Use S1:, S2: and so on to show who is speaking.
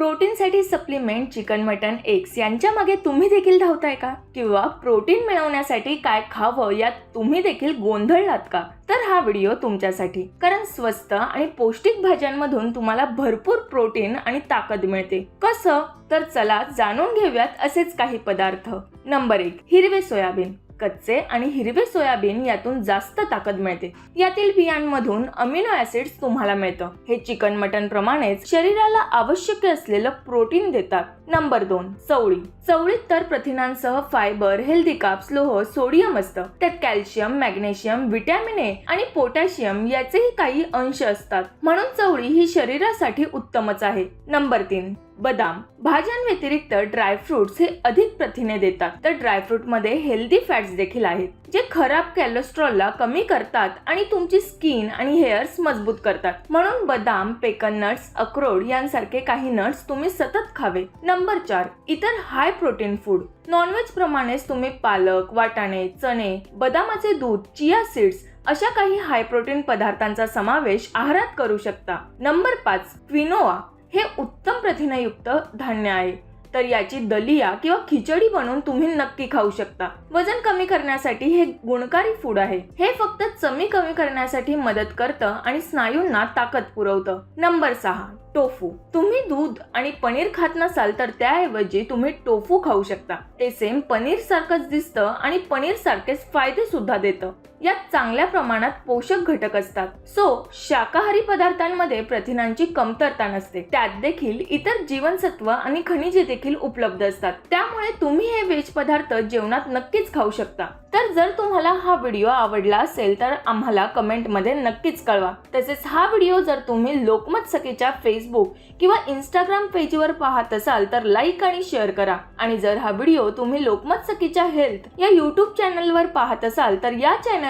S1: प्रोटीनसाठी supplement chicken mutton eggs यांच्या मागे तुम्ही देखील धावताय का? किंवा प्रोटीन मिळवण्यासाठी काय खावं यात तुम्ही देखील गोंधळलात का? तर हा व्हिडिओ तुमच्यासाठी. कारण स्वस्त आणि पौष्टिक भाज्यांमधून तुम्हाला भरपूर प्रोटीन आणि ताकद मिळते. कसं? तर चला जाणून घेऊयात असेच काही पदार्थ. नंबर एक हिरवे सोयाबीन. कच्चे आणि हिरवे सोयाबीन यातून जास्त ताकद मिळते. यातील बियांमधून अमिनो ऍसिड्स तुम्हाला मिळतं. हे चिकन मटन प्रमाणेच शरीराला आवश्यक असलेलं प्रोटीन देतात. नंबर दोन चवळी. चवळीत तर प्रथिनांसह फायबर हेल्दी काप्स लोह सोडियम असतं. त्यात कॅल्शियम मॅग्नेशियम व्हिटॅमिन ए आणि पोटॅशियम याचेही काही अंश असतात. म्हणून चवळी ही शरीरासाठी उत्तमच आहे. नंबर तीन बदाम भाज्यांव्यतिरिक्त ड्रायफ्रुट्स हे अधिक प्रथिने देतात. तर ड्रायफ्रूटमध्ये हेल्दी फॅट्स देखील आहेत जे खराब कॅलेस्ट्रॉलला कमी करतात आणि तुमची स्किन आणि हेअर्स मजबूत करतात. म्हणून बदाम पेकन नट्स अक्रोड यांसारखे काही नट्स तुम्ही सतत खावे. नंबर चार इतर हाय प्रोटीन फूड नॉनव्हेज प्रमाणेच तुम्ही पालक वाटाणे चणे बदामाचे दूध चिया सीड्स अशा काही हाय प्रोटीन पदार्थांचा समावेश आहारात करू शकता. नंबर पाच क्विनोआ हे उत्तम प्रथिनयुक्त धान्य आहे. तर याची दलिया किंवा खिचडी बनवून तुम्ही नक्की खाऊ शकता. वजन कमी करण्यासाठी हे गुणकारी फूड आहे. हे फक्त चमी कमी करण्यासाठी मदत करतं आणि स्नायूंना ताकद पुरवतं. नंबर सहा टोफू. तुम्ही दूध आणि पनीर खात नसाल तर त्याऐवजी तुम्ही टोफू खाऊ शकता. ते सेम पनीर सारखंच दिसतं आणि पनीर सारखेच फायदे सुद्धा देतं. यात चांगल्या प्रमाणात पोषक घटक असतात. सो शाकाहारी पदार्थांमध्ये प्रथिनांची कमतरता नसते. त्यात देखील इतर जीवनसत्व आणि खनिजे देखील उपलब्ध असतात. त्यामुळे तुम्ही हे व्हेज पदार्थ जेवणात नक्कीच खाऊ शकता. तर जर तुम्हाला हा व्हिडिओ आवडला असेल तर आम्हाला कमेंटमध्ये नक्कीच कळवा. तसेच हा व्हिडिओ जर तुम्ही लोकमत सखीच्या फेसबुक किंवा इंस्टाग्राम पेजवर पाहत असाल तर लाईक आणि शेअर करा. आणि जर हा व्हिडिओ तुम्ही लोकमत सखीच्या हेल्थ या यूट्यूब चॅनलवर पाहत असाल तर या चॅनल